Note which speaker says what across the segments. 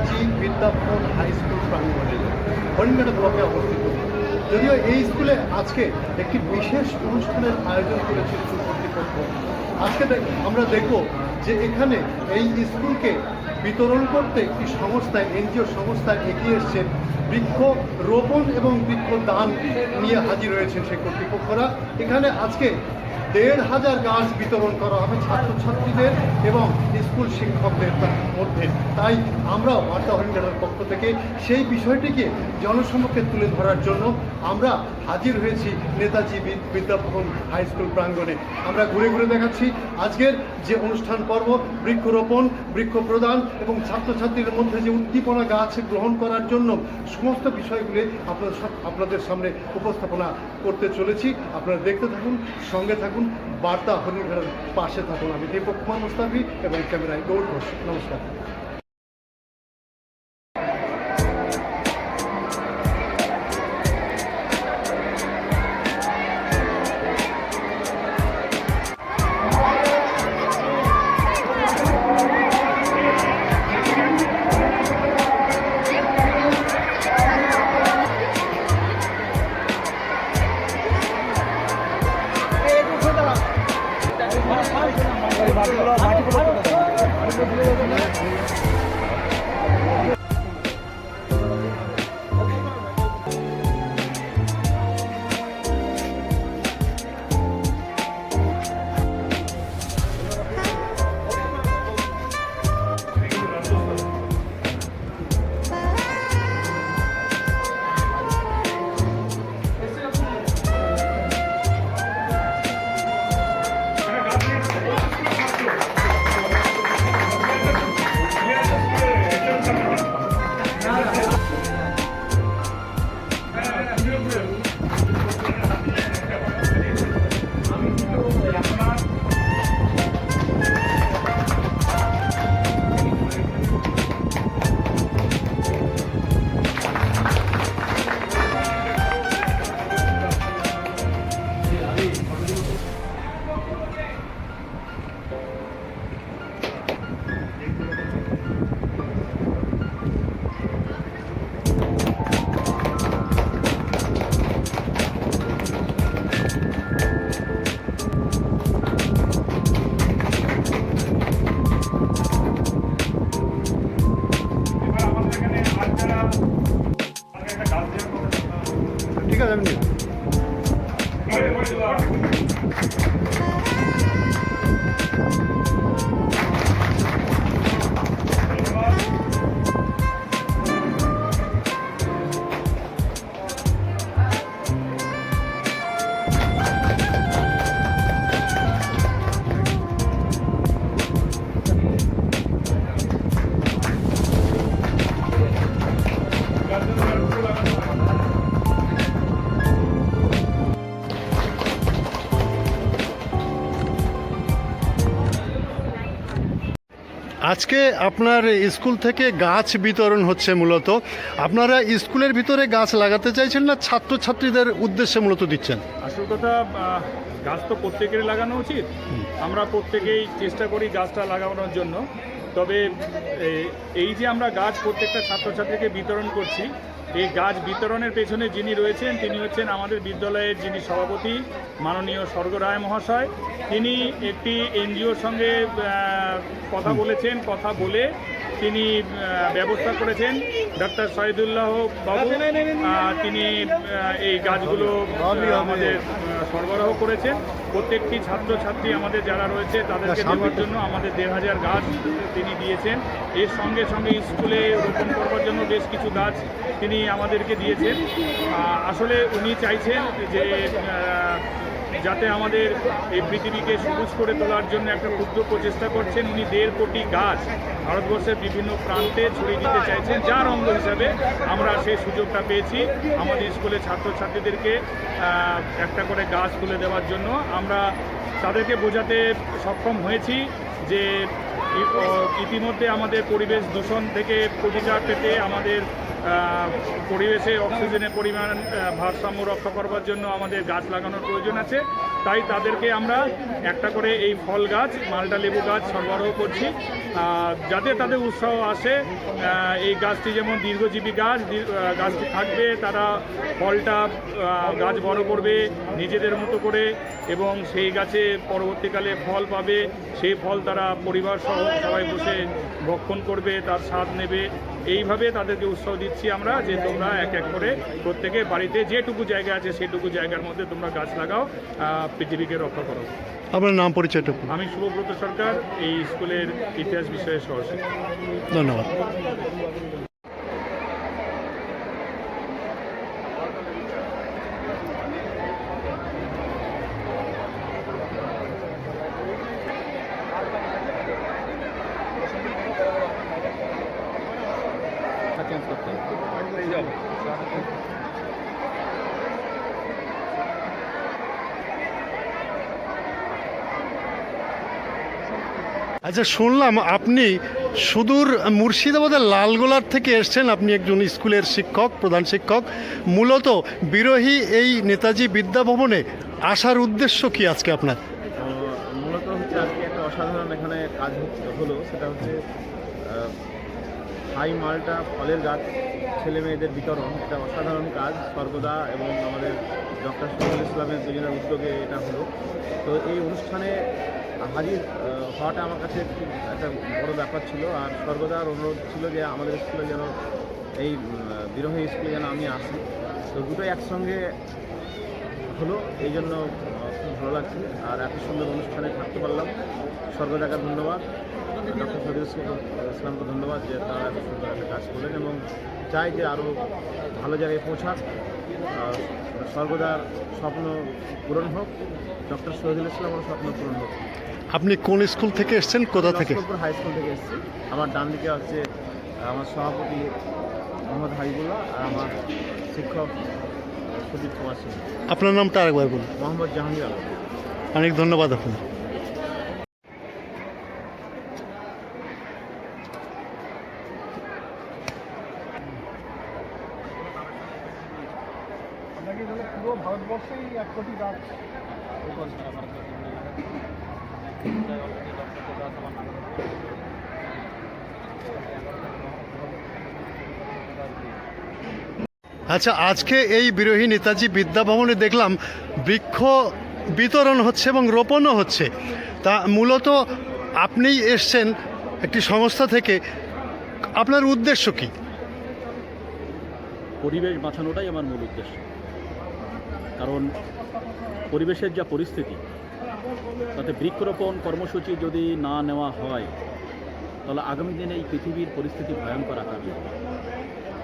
Speaker 1: বিরোহী Netaji high school প্রাঙ্গণে। হরিণঘাটা ব্লকে অবস্থিত। যদিও এই স্কুলে আজকে একটি বিশেষ অনুষ্ঠানের আয়োজন করেছে স্কুল কর্তৃপক্ষ, আজকে আমরা দেখব যে এখানে এই স্কুলকে বিতরণ করতে একটি সংস্থায় এনজিও সংস্থায় এগিয়ে এসছেন বৃক্ষ রোপণ এবং বৃক্ষ দান নিয়ে হাজির হয়েছেন সেই কর্তৃপক্ষরা। এখানে আজকে দেড় হাজার গাছ বিতরণ করা হবে ছাত্রছাত্রীদের এবং স্কুল শিক্ষকদের মধ্যে। তাই আমরাও বার্তা হরিণঘাটার পক্ষ থেকে সেই বিষয়টিকে জনসম্মুখে তুলে ধরার জন্য আমরা হাজির হয়েছি নেতাজি বিদ্যাভবন হাই স্কুল প্রাঙ্গণে। আমরা ঘুরে ঘুরে দেখাচ্ছি আজকের যে অনুষ্ঠান পর্ব, বৃক্ষরোপণ বৃক্ষ প্রদান এবং ছাত্রছাত্রীদের মধ্যে যে উদ্দীপনা গাছ গ্রহণ করার জন্য সমস্ত বিষয়গুলি আপনাদের আপনাদের সামনে উপস্থাপনা করতে চলেছি। আপনারা দেখতে থাকুন, সঙ্গে থাকুন। বার্তা হরিণঘাটার পাশে থাকুন আমি দীপক কুমার মুস্তাফি এবং ক্যামেরায় গৌর ঘোষ নমস্কার আপনার স্কুল থেকে গাছ বিতরণ হচ্ছে মূলত। আপনারা স্কুলের ভিতরে গাছ লাগাতে চাইছেন না ছাত্রছাত্রীদের উদ্দেশ্যে মূলত দিচ্ছেন?
Speaker 2: আসল কথা গাছ তো প্রত্যেকেরই লাগানো উচিত। আমরা প্রত্যেকেই চেষ্টা করি গাছটা লাগানোর জন্য। তবে এই যে আমরা গাছ প্রত্যেকটা ছাত্রছাত্রীকে বিতরণ করছি এই গাছ বিতরণের পেছনে যিনি রয়েছেন, তিনি হচ্ছেন আমাদের বিদ্যালয়ের যিনি সভাপতি মাননীয় স্বর্গ রায় মহাশয়। তিনি একটি এনজিওর সঙ্গে কথা বলেছেন, কথা বলে তিনি ব্যবস্থা করেছেন ডক্টর শহীদুল্লাহ বাবু। তিনি এই গাছগুলো আহ, আমাদের সরবরাহ করেছেন। প্রত্যেকটি ছাত্রছাত্রী আমাদের যারা রয়েছে তাদেরকে দেওয়ার জন্য আমাদের দেড় হাজার গাছ তিনি দিয়েছেন। এর সঙ্গে সঙ্গে স্কুলে রোপণ করবার জন্য বেশ কিছু গাছ তিনি আমাদেরকে দিয়েছেন। আসলে উনি চাইছেন যে যাতে আমাদের এই পৃথিবীকে সবুজ করে তোলার জন্য একটা ক্ষুদ্র প্রচেষ্টা করছেন। উনি দেড় কোটি গাছ ভারতবর্ষের বিভিন্ন প্রান্তে ছড়িয়ে দিতে চাইছেন, যার অঙ্গ হিসাবে আমরা সেই সুযোগটা পেয়েছি আমাদের স্কুলের ছাত্রছাত্রীদেরকে একটা করে গাছ তুলে দেওয়ার জন্য। আমরা তাদেরকে বোঝাতে সক্ষম হয়েছি যে ইতিমধ্যে আমাদের পরিবেশ দূষণ থেকে প্রতিকার পেতে আমাদের পরিবেশে অক্সিজেনের পরিমাণ ভারসাম্য রক্ষা করবার জন্য আমাদের গাছ লাগানোর প্রয়োজন আছে। তাই তাদেরকে আমরা একটা করে এই ফল গাছ মালটা লেবু গাছ সরবরাহ করছি। যাতে তাদের উৎসাহ আসে। এই গাছটি যেমন দীর্ঘজীবী গাছ গাছটি থাকবে, তারা ফলটা গাছ বড় করবে নিজেদের মতো করে এবং সেই গাছে পরবর্তীকালে ফল পাবে। সেই ফল তারা পরিবার সহ সবাই বসে ভক্ষণ করবে, তার স্বাদ নেবে। এইভাবে তাদেরকে উৎসাহ দিচ্ছি আমরা যে তোমরা এক এক করে প্রত্যেকে বাড়িতে যেটুকু জায়গা আছে সেটুকু জায়গার মধ্যে তোমরা গাছ লাগাও পৃথিবীকে রক্ষা করো।
Speaker 3: আপনার নাম পরিচয়টা
Speaker 2: আমি শুভব্রত সরকার এই স্কুলের ইতিহাস বিষয়ে সহশিক্ষক।
Speaker 3: ধন্যবাদ। আচ্ছা শুনলাম আপনি সুদূর মুর্শিদাবাদের লালগোলার থেকে এসছেন। আপনি একজন স্কুলের শিক্ষক, প্রধান শিক্ষক। মূলত বিরোহী এই নেতাজি বিদ্যাভবনে আসার উদ্দেশ্য কি আজকে আপনার?
Speaker 4: মূলত হচ্ছে আজকে একটা অসাধারণ এখানে কাজ হলো সেটা হচ্ছে হাই মালটা ফলের গাছ, ছেলে মেয়েদের বিতরণ, এটা অসাধারণ কাজ, সর্বদা এবং আমাদের ডক্টর শহীদুল ইসলামের দুজনের উদ্যোগে এটা হলো। তো এই অনুষ্ঠানে হাজির হওয়াটা আমার কাছে খুব একটা বড় ব্যাপার ছিল আর সর্বদার অনুরোধ ছিল যে আমাদের স্কুলে যেন এই বিরোহী স্কুলে যেন আমি আসি। তো দুটোই একসঙ্গে হলো, এই জন্য খুব ভালো লাগছে। আর এত সুন্দর অনুষ্ঠানে থাকতে পারলাম। সর্বদাকে ধন্যবাদ। ইসলামকে ধন্যবাদ যে তারা এত সুন্দর একটা কাজ করলেন এবং চাই যে আরও ভালো জায়গায় পৌঁছাক। সর্বদার স্বপ্ন পূরণ হোক। ডক্টর শহীদুল ইসলামের স্বপ্ন পূরণ হোক।
Speaker 3: আপনি কোন স্কুল থেকে এসছেন? কোথা থেকে?
Speaker 4: হাই স্কুল থেকে এসেছি। আমার ডান দিকে হচ্ছে আমার সভাপতি মোহাম্মদ হাবিবুল্লাহ আর আমার শিক্ষক সুদীপ কুমার সিং।
Speaker 3: আপনার নামটা আরেকবার বলুন।
Speaker 4: মোহাম্মদ জাহাঙ্গীর আলম।
Speaker 3: অনেক ধন্যবাদ আপনার
Speaker 2: পুরো ভারতবর্ষেই এক কোটি গাছ।
Speaker 3: আচ্ছা আজকে এই বিরোহী নেতাজি বিদ্যাভবনে দেখলাম বৃক্ষ বিতরণ হচ্ছে এবং রোপণও হচ্ছে। তা মূলত আপনিই এসছেন একটি সংস্থা থেকে। আপনার উদ্দেশ্য কি?
Speaker 5: পরিবেশ বাঁচানোটাই আমার মূল উদ্দেশ্য। কারণ পরিবেশের যা পরিস্থিতি, তাতে বৃক্ষরোপণ কর্মসূচি যদি না নেওয়া হয়, তাহলে আগামী দিনে এই পৃথিবীর পরিস্থিতি ভয়ঙ্কর আকার।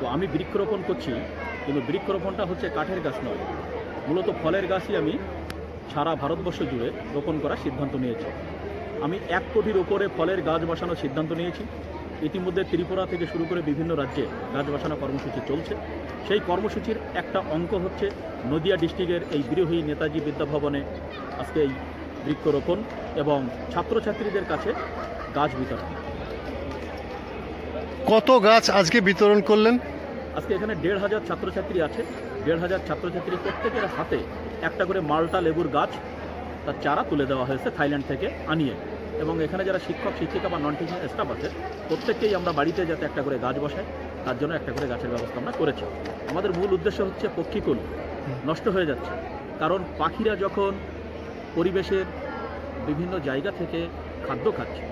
Speaker 5: তো আমি বৃক্ষরোপণ করছি, কিন্তু বৃক্ষরোপণটা হচ্ছে কাঠের গাছ নয়। মূলত ফলের গাছই আমি সারা ভারতবর্ষ জুড়ে রোপণ করার সিদ্ধান্ত নিয়েছি। আমি এক কোটির ওপরে ফলের গাছ বসানোর সিদ্ধান্ত নিয়েছি। ইতিমধ্যে ত্রিপুরা থেকে শুরু করে বিভিন্ন রাজ্যে গাছ বসানো কর্মসূচি চলছে। সেই কর্মসূচির একটা অঙ্ক হচ্ছে নদিয়া ডিস্ট্রিক্টের এই বিরোহী নেতাজি বিদ্যাভবনে আজকে এই বৃক্ষরোপণ এবং ছাত্রছাত্রীদের কাছে গাছ বিতরণ।
Speaker 3: কত গাছ আজকে বিতরণ করলেন?
Speaker 5: আজকে এখানে দেড় হাজার ছাত্রছাত্রী আছে। দেড় হাজার ছাত্রছাত্রী প্রত্যেকের হাতে একটা করে মাল্টা লেবুর গাছ তার চারা তুলে দেওয়া হয়েছে থাইল্যান্ড থেকে আনিয়ে। এবং এখানে যারা শিক্ষক, শিক্ষিকা বা নন টিচিং স্টাফ আছে, প্রত্যেককেই আমরা বাড়িতে যাতে একটা করে গাছ বসাই, তার জন্য একটা করে গাছের ব্যবস্থা আমরা করেছি। আমাদের মূল উদ্দেশ্য হচ্ছে পক্ষীকুল। নষ্ট হয়ে যাচ্ছে। কারণ পাখিরা যখন পরিবেশের বিভিন্ন জায়গা থেকে খাদ্য খাচ্ছে,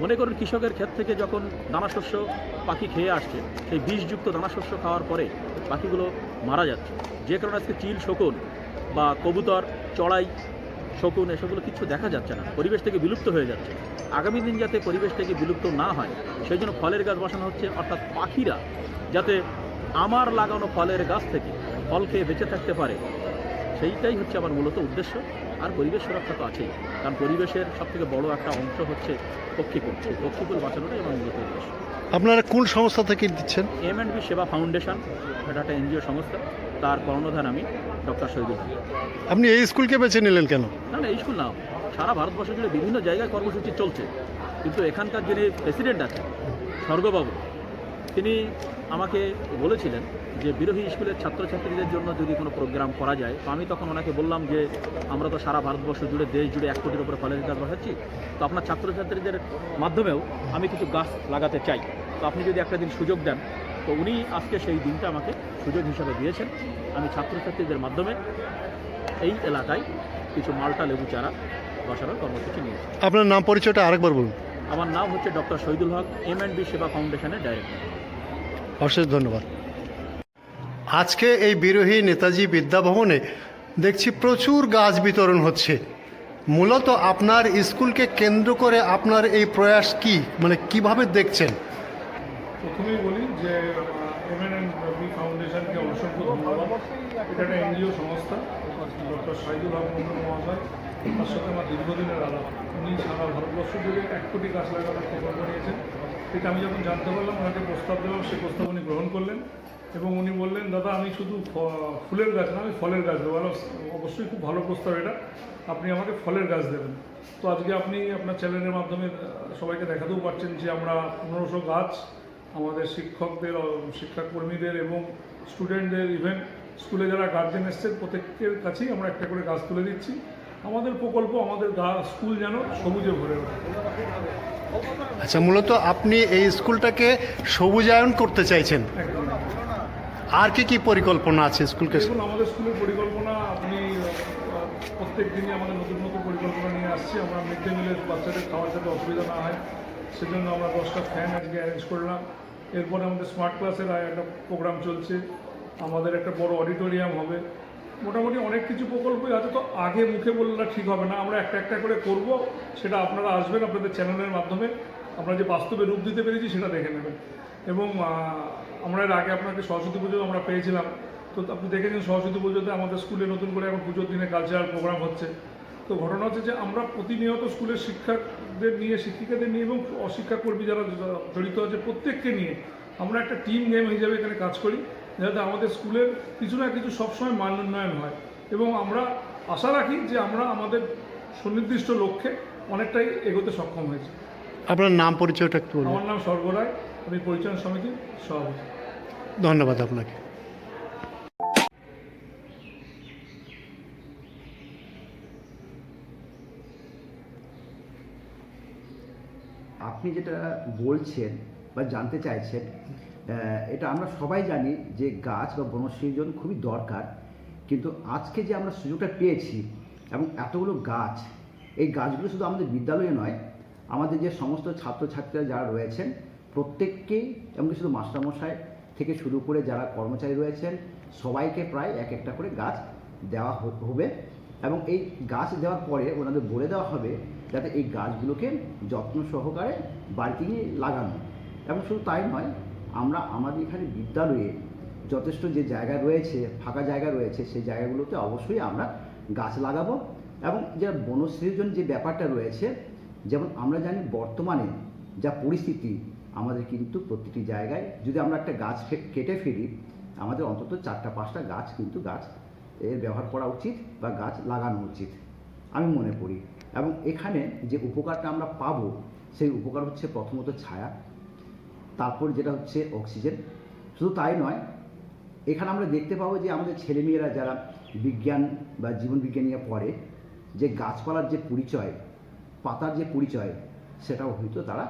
Speaker 5: মনে করুন কৃষকের ক্ষেত থেকে যখন দানাশস্য পাখি খেয়ে আসছে, সেই বিষযুক্ত দানাশস্য খাওয়ার পরে পাখিগুলো মারা যাচ্ছে। যে কারণে আজকে চিল শকুন বা কবুতর, চড়াই শকুন এসবগুলো কিছু দেখা যাচ্ছে না। পরিবেশ থেকে বিলুপ্ত হয়ে যাচ্ছে। আগামী দিন যাতে পরিবেশ থেকে বিলুপ্ত না হয় সেই জন্য ফলের গাছ বসানো হচ্ছে। অর্থাৎ পাখিরা যাতে আমার লাগানো ফলের গাছ থেকে ফল খেয়ে বেঁচে থাকতে পারে সেইটাই হচ্ছে আমার মূলত উদ্দেশ্য। আর পরিবেশ সুরক্ষা তো আছেই কারণ পরিবেশের সবথেকে বড় একটা অংশ হচ্ছে পক্ষীকুল। সেই পক্ষীকুল বাঁচানোটাই আমার মূলত উদ্দেশ্য।
Speaker 3: আপনারা কোন সংস্থা থেকে দিচ্ছেন?
Speaker 5: M and B Seba foundation এটা একটা এনজিও সংস্থা। তার কর্ণধার আমি। ডক্টর শহীদুল
Speaker 3: আপনি এই স্কুলকে বেছে নিলেন কেন?
Speaker 5: না না এই স্কুল না। সারা ভারতবর্ষ জুড়ে বিভিন্ন জায়গায় কর্মসূচি চলছে। কিন্তু এখানকার যিনি প্রেসিডেন্ট আছে স্বর্গবাবু তিনি আমাকে বলেছিলেন যে বিরোহী স্কুলের ছাত্রছাত্রীদের জন্য যদি কোনো প্রোগ্রাম করা যায় তো আমি তখন ওনাকে বললাম যে আমরা তো সারা ভারতবর্ষ জুড়ে দেশ জুড়ে এক কোটির উপরে ফলের গাছ বসাচ্ছি তো আপনার ছাত্রছাত্রীদের মাধ্যমেও আমি কিছু গাছ লাগাতে চাই। তো আপনি যদি একটা দিন সুযোগ দেন তো উনি আজকে সেই দিনটা আমাকে সুযোগ হিসাবে দিয়েছেন। আমি ছাত্রছাত্রীদের মাধ্যমে এই এলাকায় কিছু মালটা লেবু চারা বসানোর কর্মসূচি নিয়েছি।
Speaker 3: আপনার নাম পরিচয়টা আরেকবার বলুন।
Speaker 5: আমার নাম হচ্ছে doctor Shahidul Haq M and B Seba ফাউন্ডেশনের ডাইরেক্টর।
Speaker 3: অশেষ ধন্যবাদ। আজকে এই বিরোহী নেতাজি বিদ্যাভবনে দেখছি প্রচুর গাছ বিতরণ হচ্ছে। মূলত আপনার স্কুলকে কেন্দ্র করে আপনার এই প্রয়াস কি? মানে কীভাবে দেখছেন?
Speaker 6: প্রথমেই বলি যে এমএনএন বি ফাউন্ডেশনকে অসংখ্য ধন্যবাদ। এটা একটা এনজিও সংস্থা, ডক্টর সাইদুল মন্ডল মহাশয়। তার সাথে আমার দীর্ঘদিনের আলাপ। উনি সারা ভারতবর্ষ জুড়ে এক কোটি গাছ লাগানোর প্রকল্প নিয়েছেন। এটা আমি যখন জানতে পারলাম, ওনাকে প্রস্তাব দিলাম সেই প্রস্তাব উনি গ্রহণ করলেন। এবং উনি বললেন, দাদা, আমি শুধু ফুলের গাছ না, আমি ফলের গাছ দেবো। অবশ্যই খুব ভালো প্রস্তাব এটা। আপনি আমাকে ফলের গাছ দেবেন। তো আজকে আপনি আপনার চ্যানেলের মাধ্যমে সবাইকে দেখাতেও পারছেন যে আমরা পনেরোশো গাছ আমাদের শিক্ষকদের শিক্ষাকর্মীদের এবং স্টুডেন্টদের ইভেন স্কুলে যারা গার্জেন এসছেন প্রত্যেকের কাছেই আমরা একটা করে গাছ তুলে দিচ্ছি। আমাদের প্রকল্প আমাদের স্কুল যেন সবুজে ভরে ওঠে।
Speaker 3: আচ্ছা মূলত আপনি এই স্কুলটাকে সবুজায়ন করতে চাইছেন। আর কি কি পরিকল্পনা আছে স্কুলকে?
Speaker 6: দেখুন আমাদের স্কুলের পরিকল্পনা আপনি প্রত্যেক দিনই আমাদের নতুন নতুন পরিকল্পনা নিয়ে আসছি। আমরা মিড ডে মিলের বাচ্চাদের খাওয়ার যাতে অসুবিধা না হয় সেজন্য আমরা দশটা ফ্যান আজকে অ্যারেঞ্জ করলাম। এরপরে আমাদের স্মার্ট ক্লাসের একটা প্রোগ্রাম চলছে। আমাদের একটা বড় অডিটোরিয়াম হবে। মোটামুটি অনেক কিছু প্রকল্পই আছে, তো আগে মুখে বললে ঠিক হবে না। আমরা একটা একটা করে করব, সেটা আপনারা আসবেন আপনাদের চ্যানেলের মাধ্যমে। আমরা যে বাস্তবে রূপ দিতে পেরেছি, সেটা দেখে নেবেন। এবং আমরা এর আগে আপনাকে সরস্বতী পুজো আমরা পেয়েছিলাম। তো আপনি দেখেছেন সরস্বতী পুজোতে আমাদের স্কুলে নতুন করে এখন পুজোর দিনে কালচারাল প্রোগ্রাম হচ্ছে। তো ঘটনা হচ্ছে যে আমরা প্রতিনিয়ত স্কুলের শিক্ষকদের নিয়ে শিক্ষিকাদের নিয়ে এবং অশিক্ষাকর্মী যারা জড়িত আছে প্রত্যেককে নিয়ে আমরা একটা টিম গেম হিসাবে এখানে কাজ করি যাতে আমাদের স্কুলের কিছু না কিছু সবসময় মান উন্নয়ন হয়। এবং আমরা আশা রাখি যে আমরা আমাদের সুনির্দিষ্ট লক্ষ্যে অনেকটাই এগোতে সক্ষম হয়েছি।
Speaker 3: আপনার নাম পরিচয়টা একটু
Speaker 6: আমার নাম স্বর্গরায় আমি পরিচালন সমিতির সভাপতি।
Speaker 3: ধন্যবাদ আপনাকে।
Speaker 7: আপনি যেটা বলছেন বা জানতে চাইছেন এটা আমরা সবাই জানি যে গাছ বা বনসৃজন খুবই দরকার। কিন্তু আজকে যে আমরা সুযোগটা পেয়েছি এবং এতগুলো গাছ, এই গাছগুলো শুধু আমাদের বিদ্যালয়ে নয়, আমাদের যে সমস্ত ছাত্রছাত্রীরা যারা রয়েছেন, প্রত্যেককেই এমনকি শুধু মাস্টারমশাই থেকে শুরু করে যারা কর্মচারী রয়েছেন, সবাইকে প্রায় এক একটা করে গাছ দেওয়া হবে। এবং এই গাছ দেওয়ার পরে ওনাদের বলে দেওয়া হবে যাতে এই গাছগুলোকে যত্ন সহকারে বাড়িতে নিয়ে লাগানো। এবং শুধু তাই নয়, আমরা আমাদের এখানে বিদ্যালয়ে যথেষ্ট যে জায়গা রয়েছে, ফাঁকা জায়গা রয়েছে, সেই জায়গাগুলোতে অবশ্যই আমরা গাছ লাগাবো। এবং যে বনসৃজন যে ব্যাপারটা রয়েছে, যেমন আমরা জানি বর্তমানে যা পরিস্থিতি, আমাদের কিন্তু প্রতিটি জায়গায় যদি আমরা একটা গাছ কেটে ফেলি, আমাদের অন্তত চারটা, পাঁচটা গাছ কিন্তু গাছ এর ব্যবহার করা উচিত বা গাছ লাগানো উচিত। আমি মনে করি। এবং এখানে যে উপকারটা আমরা পাব, সেই উপকার হচ্ছে প্রথমত ছায়া, তারপর যেটা হচ্ছে অক্সিজেন। শুধু তাই নয়, এখানে আমরা দেখতে পাবো যে আমাদের ছেলেমেয়েরা যারা বিজ্ঞান বা জীবন বিজ্ঞান নিয়ে পড়ে, যে গাছপালার যে পরিচয়, পাতার যে পরিচয়, সেটাও হয়তো তারা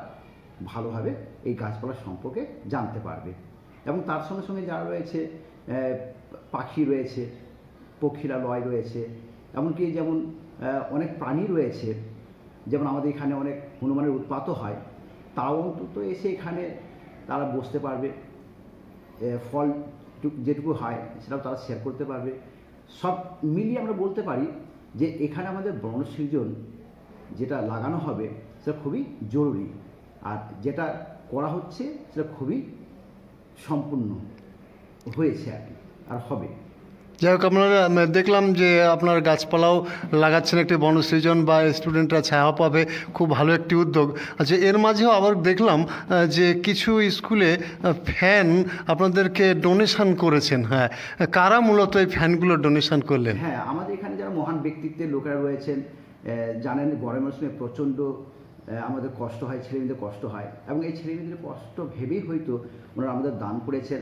Speaker 7: ভালোভাবে এই গাছপালা সম্পর্কে জানতে পারবে। এবং তার সঙ্গে সঙ্গে যারা রয়েছে পাখি রয়েছে পক্ষীরালয় রয়েছে, এমনকি যেমন অনেক প্রাণী রয়েছে। যেমন আমাদের এখানে অনেক হনুমানের উৎপাতও হয়। তাও অন্তত এসে এখানে তারা বসতে পারবে। ফল টুক- যেটুকু হয় সেটাও তারা শেয়ার করতে পারবে। সব মিলিয়ে আমরা বলতে পারি যে এখানে আমাদের বনসৃজন যেটা লাগানো হবে সেটা খুবই জরুরি। আর যেটা করা হচ্ছে সেটা খুবই সম্পূর্ণ হয়েছে আর কি, আর হবে।
Speaker 3: যাই হোক আপনারা দেখলাম যে আপনার গাছপালাও লাগাচ্ছেন একটি বনসৃজন বা স্টুডেন্টরা ছায়া পাবে। খুব ভালো একটি উদ্যোগ। আচ্ছা এর মাঝেও আবার দেখলাম যে কিছু স্কুলে ফ্যান আপনাদেরকে ডোনেশন করেছেন। হ্যাঁ কারা মূলত এই ফ্যানগুলো ডোনেশন করলেন?
Speaker 7: হ্যাঁ আমাদের এখানে যারা মহান ব্যক্তিত্বের লোকেরা রয়েছেন জানেন গরমের মৌসুমে প্রচণ্ড আমাদের কষ্ট হয় ছেলেমেয়েদের কষ্ট হয়। এবং এই ছেলেমেয়েদের কষ্ট ভেবেই হয়তো ওনারা আমাদের দান করেছেন।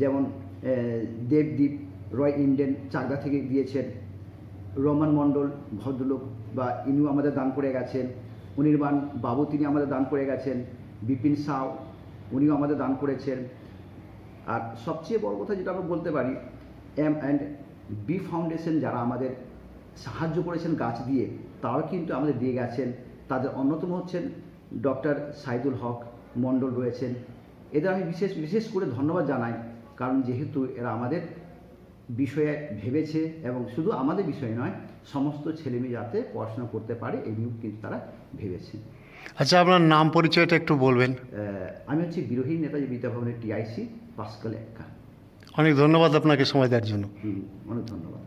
Speaker 7: যেমন আহ, দেবদীপ রয় ইন্ডেন চাকদা থেকে দিয়েছেন রোমান মণ্ডল ভদ্রলোক বা ইনিও আমাদের দান করে গেছেন। অনির্বাণ বাবু তিনি আমাদের দান করে গেছেন। বিপিন সাউ উনিও আমাদের দান করেছেন। আর সবচেয়ে বড় কথা যেটা আমরা বলতে পারি, এম অ্যান্ড বি ফাউন্ডেশন যারা আমাদের সাহায্য করেছেন গাছ দিয়ে, তারাও কিন্তু আমাদের দিয়ে গেছেন। তাদের অন্যতম হচ্ছেন ডক্টর সাইদুল হক মণ্ডল রয়েছেন। এদের আমি বিশেষ বিশেষ করে ধন্যবাদ জানাই। কারণ যেহেতু এরা আমাদের বিষয়ে ভেবেছে এবং শুধু আমাদের বিষয় নয় সমস্ত ছেলেমেয়ে যাতে পড়াশোনা করতে পারে এই নিয়েও কিন্তু তারা ভেবেছে।
Speaker 8: আচ্ছা আপনার নাম পরিচয়টা একটু বলবেন।
Speaker 7: আমি হচ্ছি বিরোহী নেতাজি বিদ্যাভবনের টিআইসি পাসকাল একা
Speaker 8: অনেক ধন্যবাদ আপনাকে সময় দেওয়ার জন্য।
Speaker 7: অনেক ধন্যবাদ।